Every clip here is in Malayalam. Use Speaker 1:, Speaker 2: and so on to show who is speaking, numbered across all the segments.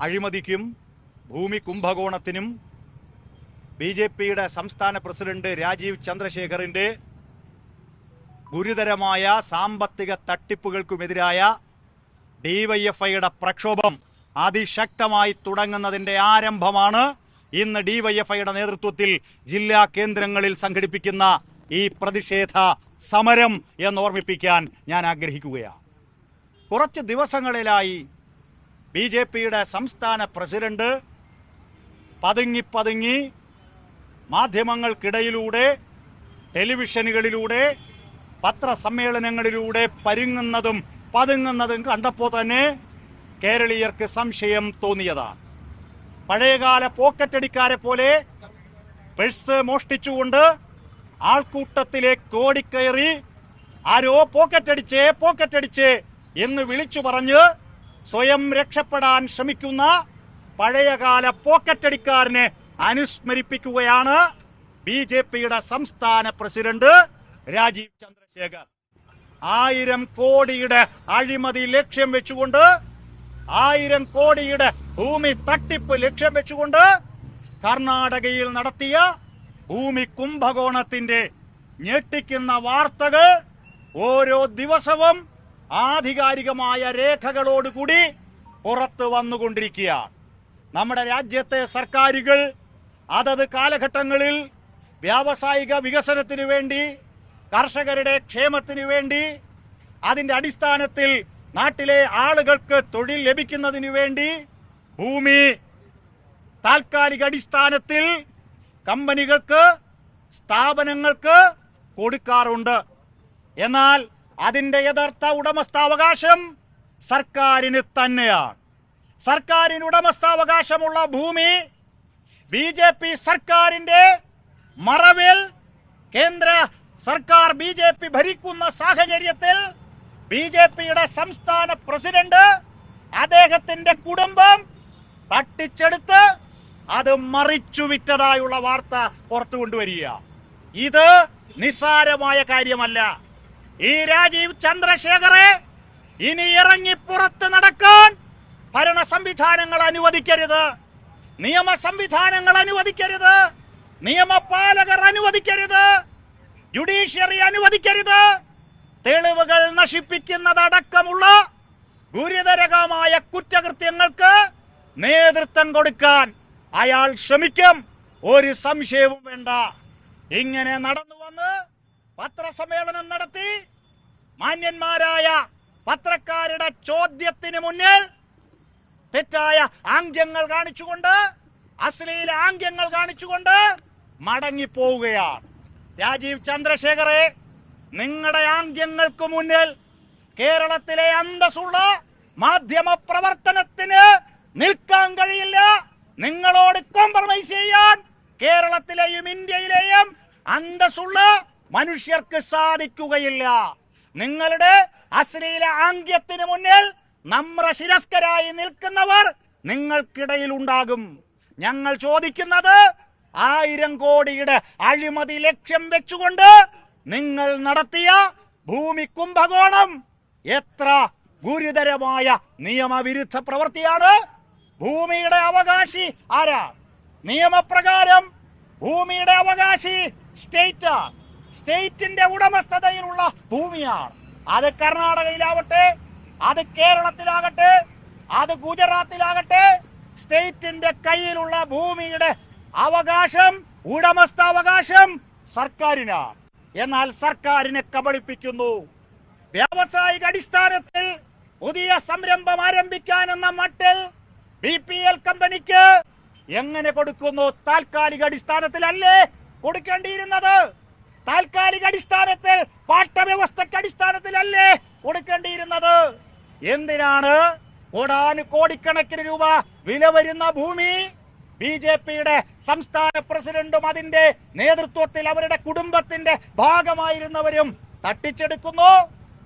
Speaker 1: അഴിമതിക്കും ഭൂമി കുംഭകോണത്തിനും ബി ജെ പിയുടെ സംസ്ഥാന പ്രസിഡന്റ് രാജീവ് ചന്ദ്രശേഖറിന്റെ ഗുരുതരമായ സാമ്പത്തിക തട്ടിപ്പുകൾക്കുമെതിരായ ഡിവൈഎഫ്ഐയുടെ പ്രക്ഷോഭം അതിശക്തമായി തുടങ്ങുന്നതിന്റെ ആരംഭമാണ് ഇന്ന് ഡിവൈഎഫ്ഐയുടെ നേതൃത്വത്തിൽ ജില്ലാ കേന്ദ്രങ്ങളിൽ സംഘടിപ്പിക്കുന്ന ഈ പ്രതിഷേധ സമരം എന്നോർമ്മിപ്പിക്കാൻ ഞാൻ ആഗ്രഹിക്കുകയാണ്. കുറച്ച് ദിവസങ്ങളിലായി ബി ജെ പിയുടെ സംസ്ഥാന പ്രസിഡന്റ് പതുങ്ങി പതുങ്ങി മാധ്യമങ്ങൾക്കിടയിലൂടെ ടെലിവിഷനുകളിലൂടെ പത്രസമ്മേളനങ്ങളിലൂടെ പരുങ്ങുന്നതും പതുങ്ങുന്നതും കണ്ടപ്പോൾ തന്നെ കേരളീയർക്ക് സംശയം തോന്നിയതാണ്. പഴയകാല പോക്കറ്റടിക്കാരെ പോലെ പേഴ്സ് മോഷ്ടിച്ചുകൊണ്ട് ആൾക്കൂട്ടത്തിലേക്ക് ഓടിക്കയറി ആരോ പോക്കറ്റടിച്ചേ പോക്കറ്റടിച്ചേ എന്ന് വിളിച്ചു പറഞ്ഞ് സ്വയം രക്ഷപ്പെടാൻ ശ്രമിക്കുന്ന പഴയകാല പോക്കറ്റടിക്കാരനെ അനുസ്മരിപ്പിക്കുകയാണ് ബി ജെ പിയുടെ സംസ്ഥാന പ്രസിഡന്റ് രാജീവ് ചന്ദ്രശേഖർ. ആയിരം കോടിയുടെ അഴിമതി ലക്ഷ്യം വെച്ചുകൊണ്ട് ആയിരം കോടിയുടെ ഭൂമി തട്ടിപ്പ് ലക്ഷ്യം വെച്ചുകൊണ്ട് കർണാടകയിൽ നടത്തിയ ഭൂമി കുംഭകോണത്തിന്റെ ഞെട്ടിക്കുന്ന വാർത്തകൾ ഓരോ ദിവസവും ആധികാരികമായ രേഖകളോടുകൂടി പുറത്തു വന്നുകൊണ്ടിരിക്കുകയാണ് നമ്മുടെ രാജ്യത്തെ സർക്കാരുകൾ അതത് കാലഘട്ടങ്ങളിൽ വ്യാവസായിക വികസനത്തിനു വേണ്ടി കർഷകരുടെ ക്ഷേമത്തിനു വേണ്ടി അതിന്റെ അടിസ്ഥാനത്തിൽ നാട്ടിലെ ആളുകൾക്ക് തൊഴിൽ ലഭിക്കുന്നതിനു വേണ്ടി ഭൂമി താൽക്കാലിക അടിസ്ഥാനത്തിൽ കമ്പനികൾക്ക് സ്ഥാപനങ്ങൾക്ക് കൊടുക്കാറുണ്ട്. എന്നാൽ അതിന്റെ യഥാർത്ഥ ഉടമസ്ഥാവകാശം സർക്കാരിന് തന്നെയാണ്. സർക്കാരിന് ഉടമസ്ഥാവകാശമുള്ള ഭൂമി ബി ജെ പി സർക്കാരിന്റെ മറവിൽ കേന്ദ്ര സർക്കാർ ബി ജെ പി ഭരിക്കുന്ന സാഹചര്യത്തിൽ ബി ജെ പിയുടെ സംസ്ഥാന പ്രസിഡന്റ് അദ്ദേഹത്തിന്റെ കുടുംബം തട്ടിച്ചെടുത്ത് അത് മറിച്ചു വിറ്റതായുള്ള വാർത്ത പുറത്തു കൊണ്ടുവരിക ഇത് നിസ്സാരമായ കാര്യമല്ല. ഈ രാജീവ് ചന്ദ്രശേഖറെ ഇനി ഇറങ്ങി പുറത്ത് നടക്കാൻ ഭരണ സംവിധാനങ്ങൾ അനുവദിക്കരുത്. നിയമ സംവിധാനങ്ങൾ അനുവദിക്കരുത്. നിയമപാലകർ അനുവദിക്കരുത്. ജുഡീഷ്യറി അനുവദിക്കരുത്. തെളിവുകൾ നശിപ്പിക്കുന്നതടക്കമുള്ള ഗുരുതരകമായ കുറ്റകൃത്യങ്ങൾക്ക് നേതൃത്വം കൊടുക്കാൻ അയാൾ ശ്രമിക്കും. ഒരു സംശയവും വേണ്ട. ഇങ്ങനെ നടന്നു വന്ന് പത്രസമ്മേളനം നടത്തി മാന്യന്മാരായ പത്രക്കാരുടെ ചോദ്യത്തിന് മുന്നിൽ തെറ്റായ ആംഗ്യങ്ങൾ കാണിച്ചുകൊണ്ട് അശ്ലീല ആംഗ്യങ്ങൾ കാണിച്ചുകൊണ്ട് മടങ്ങിപ്പോവുകയാണ്. രാജീവ് ചന്ദ്രശേഖറെ നിങ്ങളുടെ ആംഗ്യങ്ങൾക്ക് മുന്നിൽ കേരളത്തിലെ അന്തസ്സുള്ള മാധ്യമ പ്രവർത്തനത്തിന് നിൽക്കാൻ കഴിയില്ല. നിങ്ങളോട് കോംപ്രമൈസ് ചെയ്യാൻ കേരളത്തിലെയും ഇന്ത്യയിലെയും അന്തസ്സുള്ള മനുഷ്യർക്ക് സാധിക്കുകയില്ല. നിങ്ങളുടെ അശ്ലീല ആംഗ്യത്തിന് മുന്നിൽ നമ്രശിരസ്കരായി നിൽക്കുന്നവർ നിങ്ങൾക്കിടയിൽ ഉണ്ടാകും ഞങ്ങൾ ചോദിക്കുന്നത് ആയിരം കോടിയുടെ അഴിമതി ലക്ഷ്യം വെച്ചുകൊണ്ട് നിങ്ങൾ നടത്തിയ ഭൂമി കുംഭകോണം എത്ര ഗുരുതരമായ നിയമവിരുദ്ധ പ്രവൃത്തിയാണ്? ഭൂമിയുടെ അവകാശി ആരാ? നിയമപ്രകാരം ഭൂമിയുടെ അവകാശി സ്റ്റേറ്റ് സ്റ്റേറ്റിന്റെ ഉടമസ്ഥതയിലുള്ള ഭൂമിയാണ്. അത് കർണാടകയിലാവട്ടെ അത് കേരളത്തിലാകട്ടെ അത് ഗുജറാത്തിലാകട്ടെ സ്റ്റേറ്റിന്റെ കയ്യിലുള്ള ഭൂമിയുടെ അവകാശം ഉടമസ്ഥാവകാശം സർക്കാരിനാണ്. എന്നാൽ സർക്കാരിനെ കബളിപ്പിക്കുന്നു. വ്യാവസായിക അടിസ്ഥാനത്തിൽ പുതിയ സംരംഭം ആരംഭിക്കാൻ എന്ന മട്ടിൽ ബി പി എൽ കമ്പനിക്ക് എങ്ങനെ കൊടുക്കുന്നു? താൽക്കാലിക അടിസ്ഥാനത്തിലല്ലേ കൊടുക്കേണ്ടിയിരുന്നത്? താൽക്കാലിക അടിസ്ഥാനത്തിൽ പാട്ടവ്യവസ്ഥയ്ക്ക് അടിസ്ഥാനത്തിലല്ലേ കൊടുക്കേണ്ടിയിരുന്നത്? എന്തിനാണ് കോടാനു കോടിക്കണക്കിന് രൂപ വില വരുന്ന ഭൂമി? ബി ജെ പിയുടെ സംസ്ഥാന പ്രസിഡന്റും അതിന്റെ നേതൃത്വത്തിൽ അവരുടെ കുടുംബത്തിന്റെ ഭാഗമായിരുന്നവരും തട്ടിച്ചെടുക്കുന്നു.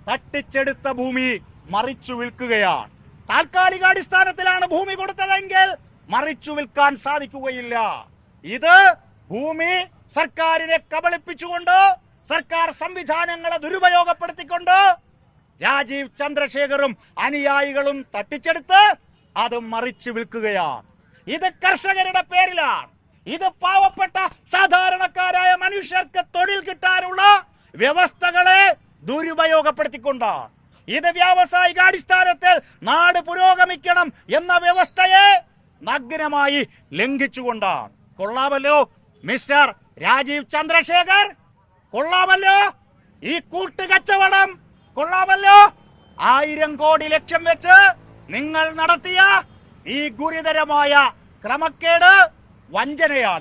Speaker 1: തട്ടിച്ചെടുത്ത ഭൂമി മറിച്ചു വിൽക്കുകയാണ്. താൽക്കാലിക അടിസ്ഥാനത്തിലാണ് ഭൂമി കൊടുത്തതെങ്കിൽ മറിച്ചു വിൽക്കാൻ സാധിക്കുകയില്ല. ഇത് ഭൂമി സർക്കാരിനെ കബളിപ്പിച്ചുകൊണ്ട് സർക്കാർ സംവിധാനങ്ങളെ ദുരുപയോഗപ്പെടുത്തിക്കൊണ്ട് രാജീവ് ചന്ദ്രശേഖറും അനുയായികളും തട്ടിച്ചെടുത്ത് അത് മറിച്ചു വിൽക്കുകയാണ്. ഇത് കർഷകരുടെ പേരിലാണ്. ഇത് പാവപ്പെട്ട സാധാരണക്കാരായ മനുഷ്യർക്ക് തൊഴിൽ കിട്ടാനുള്ള വ്യവസ്ഥകളെ ദുരുപയോഗപ്പെടുത്തിക്കൊണ്ടാണ്. ഇത് വ്യാവസായിക അടിസ്ഥാനത്തിൽ നാട് പുരോഗമിക്കണം എന്ന വ്യവസ്ഥയെ നഗ്നമായി ലംഘിച്ചുകൊണ്ടാണ്. കൊള്ളാമല്ലോ മിസ്റ്റർ രാജീവ് ചന്ദ്രശേഖർ കൊള്ളാമല്ലോ. ഈ കൂട്ടുകച്ചവടം കൊള്ളാമല്ലോ. ആയിരം കോടി ലക്ഷ്യം വെച്ച് നിങ്ങൾ നടത്തിയ ഈ ഗുരുതരമായ ക്രമക്കേട് വഞ്ചനയാണ്.